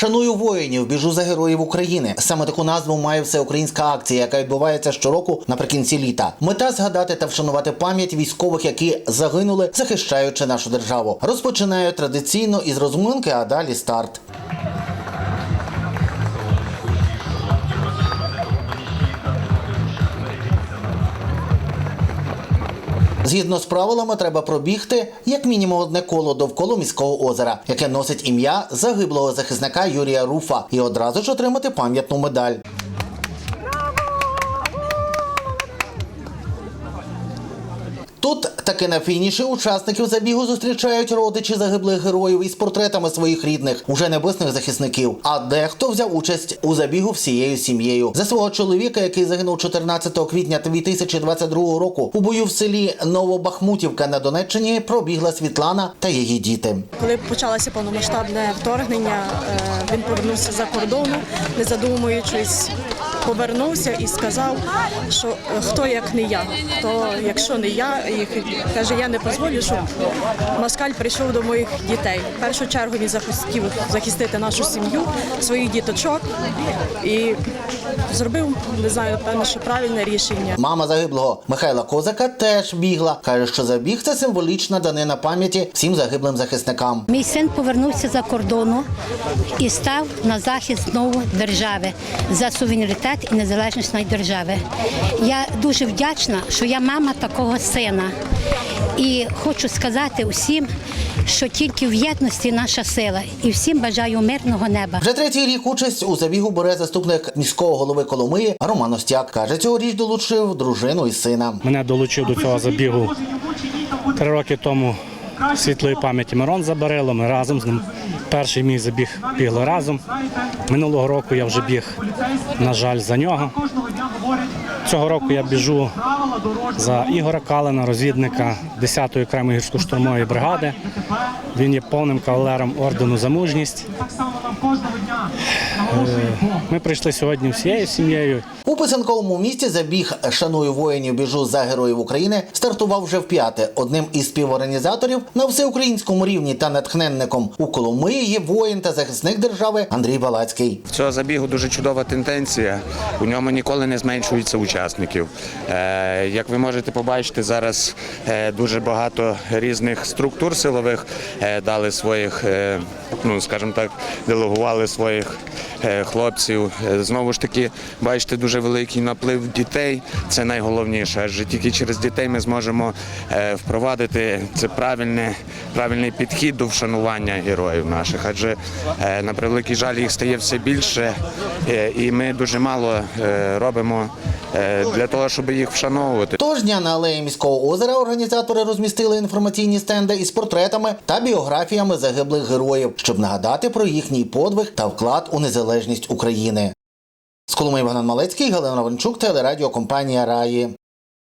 Шаную воїнів, біжу за героїв України. Саме таку назву має всеукраїнська акція, яка відбувається щороку наприкінці літа. Мета згадати та вшанувати пам'ять військових, які загинули, захищаючи нашу державу. Розпочинаю традиційно із розминки, а далі старт. Згідно з правилами, треба пробігти як мінімум одне коло довкола міського озера, яке носить ім'я загиблого захисника Юрія Руфа, і одразу ж отримати пам'ятну медаль. Тут таки на фініші учасників забігу зустрічають родичі загиблих героїв із портретами своїх рідних, уже небесних захисників. А дехто взяв участь у забігу всією сім'єю. За свого чоловіка, який загинув 14 квітня 2022 року у бою в селі Новобахмутівка на Донеччині, пробігла Світлана та її діти. Коли почалося повномасштабне вторгнення, е, він повернувся за кордону, не задумуючись, повернувся і сказав, що е, хто як не я, то якщо не я, і каже, я не дозволю, щоб москаль прийшов до моїх дітей. В першу чергу він захотів захистити нашу сім'ю, своїх діточок і зробив, не знаю, певно, що правильне рішення. Мама загиблого Михайла Козака теж бігла. каже, що забіг це символічна данина пам'яті всім загиблим захисникам. Мій син повернувся за кордону і став на захист знову держави за суверенітет і незалежність нашої держави. Я дуже вдячна, що я мама такого сина. І хочу сказати усім, що тільки в єдності наша сила, і всім бажаю мирного неба. Вже третій рік участь у забігу бере заступник міського голови Коломиї Роман Остяк. Каже, цьогоріч долучив дружину і сина. Мене долучив до цього забігу три роки тому світлої пам'яті Мирон Забарило. Ми разом з ним. Перший мій забіг бігли разом. Минулого року я вже біг, на жаль, за нього. Цього року я біжу за Ігора Калина, розвідника 10-ї окремої гірсько-штурмової бригади. Він є повним кавалером ордену за мужність. Е, Ми прийшли сьогодні всією сім'єю. У писанковому місті забіг Шаную воїнів біжу за героїв України стартував вже вп'яте. Одним із співорганізаторів на всеукраїнському рівні та натхненником у Коломиї є воїн та захисник держави Андрій Балацький. В цього забігу дуже чудова тенденція. У ньому ніколи не зменшується учасників. Е, Як ви можете побачити, зараз е, дуже багато різних структур силових е, дали своїх, ну скажімо так, делегували своїх хлопців. Знову ж таки, бачите, дуже великий наплив дітей. Це найголовніше, адже тільки через дітей ми зможемо впровадити це правильне, правильний підхід до вшанування героїв наших. Адже е, на превеликий жаль їх стає все більше, е, і ми дуже мало е, робимо для того, щоб їх вшановувати. Того ж дня на алеї міського озера організатори розмістили інформаційні стенди із портретами та біографіями загиблих героїв, щоб нагадати про їхній подвиг та вклад у незалежність України. З Коломиї Богдан Малецький, Галина Новинчук, телерадіокомпанія Раї.